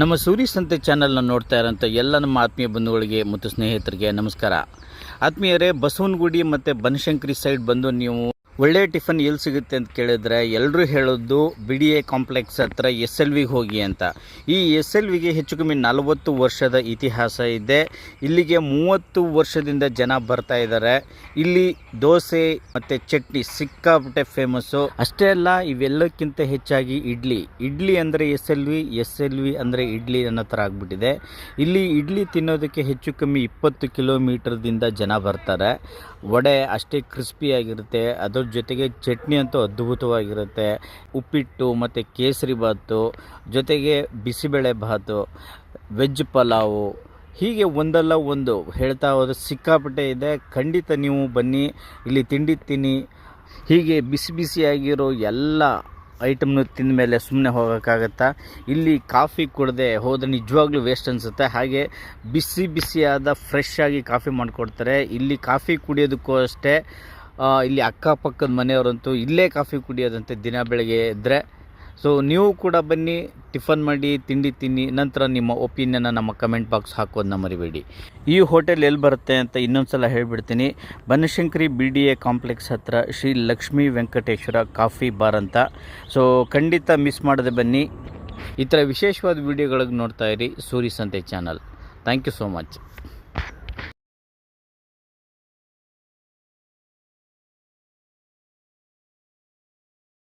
ನಮ್ಮ ಸೂರಿ ಸಂತೆ ಚಾನಲ್ನ ನೋಡ್ತಾ ಇರೋಂಥ ಎಲ್ಲ ನಮ್ಮ ಆತ್ಮೀಯ ಬಂಧುಗಳಿಗೆ ಮತ್ತು ಸ್ನೇಹಿತರಿಗೆ ನಮಸ್ಕಾರ. ಆತ್ಮೀಯರೇ, ಬಸವನಗುಡಿ ಮತ್ತು ಬನಶಂಕರಿ ಸೈಡ್ ಬಂದು ನೀವು ಒಳ್ಳೆ ಟಿಫನ್ ಎಲ್ಲಿ ಸಿಗುತ್ತೆ ಅಂತ ಕೇಳಿದ್ರೆ ಎಲ್ಲರೂ ಹೇಳೋದು ಬಿ ಡಿ ಎ ಕಾಂಪ್ಲೆಕ್ಸ್ ಹತ್ರ ಎಸ್ ಎಲ್ ವಿಗೆ ಹೋಗಿ ಅಂತ. ಈ ಎಸ್ ಎಲ್ ವಿಗೆ ಹೆಚ್ಚು ಕಮ್ಮಿ ನಲವತ್ತು ವರ್ಷದ ಇತಿಹಾಸ ಇದೆ. ಇಲ್ಲಿಗೆ ಮೂವತ್ತು ವರ್ಷದಿಂದ ಜನ ಬರ್ತಾ ಇದ್ದಾರೆ ಇಲ್ಲಿ ದೋಸೆ ಮತ್ತು ಚಟ್ನಿ ಸಿಕ್ಕಾಪಟ್ಟೆ ಫೇಮಸ್ಸು ಅಷ್ಟೇ ಅಲ್ಲ, ಇವೆಲ್ಲಕ್ಕಿಂತ ಹೆಚ್ಚಾಗಿ ಇಡ್ಲಿ. ಇಡ್ಲಿ ಅಂದರೆ S L V, S L V ಅಂದರೆ ಇಡ್ಲಿ ಅನ್ನೋ ಥರ ಆಗಿಬಿಟ್ಟಿದೆ. ಇಲ್ಲಿ ಇಡ್ಲಿ ತಿನ್ನೋದಕ್ಕೆ ಹೆಚ್ಚು ಕಮ್ಮಿ ಇಪ್ಪತ್ತು ಕಿಲೋಮೀಟರ್ದಿಂದ ಜನ ಬರ್ತಾರೆ. ವಡೆ ಅಷ್ಟೇ ಕ್ರಿಸ್ಪಿಯಾಗಿರುತ್ತೆ ಅದ್ರ ಜೊತೆಗೆ ಚಟ್ನಿ ಅಂತೂ ಅದ್ಭುತವಾಗಿರುತ್ತೆ. ಉಪ್ಪಿಟ್ಟು ಮತ್ತು ಕೇಸರಿ ಭಾತು, ಜೊತೆಗೆ ಬಿಸಿಬೇಳೆ ಭಾತು, ವೆಜ್ ಪಲಾವು. ಹೀಗೆ ಒಂದಲ್ಲ ಒಂದು ಹೇಳ್ತಾ ಹೋದ್ರೆ ಸಿಕ್ಕಾಪಟ್ಟೆ ಇದೆ. ಖಂಡಿತ ನೀವು ಬನ್ನಿ, ಇಲ್ಲಿ ತಿಂಡಿ ತಿನ್ನಿ. ಹೀಗೆ ಬಿಸಿ ಬಿಸಿಯಾಗಿರೋ ಎಲ್ಲ ಐಟಮ್ನು ತಿಂದ ಮೇಲೆ ಸುಮ್ಮನೆ ಹೋಗೋಕ್ಕಾಗತ್ತಾ? ಇಲ್ಲಿ ಕಾಫಿ ಕುಡದೆ ಹೋದ್ರೆ ನಿಜವಾಗ್ಲೂ ವೇಸ್ಟ್ ಅನಿಸುತ್ತೆ. ಹಾಗೆ ಬಿಸಿ ಬಿಸಿಯಾದ ಫ್ರೆಶ್ ಆಗಿ ಕಾಫಿ ಮಾಡಿಕೊಡ್ತಾರೆ. ಇಲ್ಲಿ ಕಾಫಿ ಕುಡಿಯೋದಕ್ಕೂ ಅಷ್ಟೇ. ಇಲ್ಲಿ ಅಕ್ಕಪಕ್ಕದ ಮನೆಯವರಂತೂ ಇಲ್ಲೇ ಕಾಫಿ ಕುಡಿಯೋದಂತೆ ದಿನ ಬೆಳಗ್ಗೆ ಇದ್ದರೆ ಸೊ ನೀವು ಕೂಡ ಬನ್ನಿ, ಟಿಫನ್ ಮಾಡಿ, ತಿಂಡಿ ತಿನ್ನಿ, ನಂತರ ನಿಮ್ಮ ಒಪಿನಿಯನ್ನ ನಮ್ಮ ಕಮೆಂಟ್ ಬಾಕ್ಸ್ ಹಾಕೋದನ್ನ ಮರಿಬೇಡಿ. ಈ ಹೋಟೆಲ್ ಎಲ್ಲಿ ಬರುತ್ತೆ ಅಂತ ಇನ್ನೊಂದು ಸಲ ಹೇಳ್ಬಿಡ್ತೀನಿ. Banashankari B D A complex ಹತ್ರ ಶ್ರೀ ಲಕ್ಷ್ಮೀ ವೆಂಕಟೇಶ್ವರ ಕಾಫಿ ಬಾರ್ ಅಂತ. ಸೊ ಖಂಡಿತ ಮಿಸ್ ಮಾಡದೆ ಬನ್ನಿ. ಈ ಥರ ವಿಶೇಷವಾದ ವಿಡಿಯೋಗಳಿಗೆ ನೋಡ್ತಾ ಇರಿ. Suri Sante channel. Thank you so much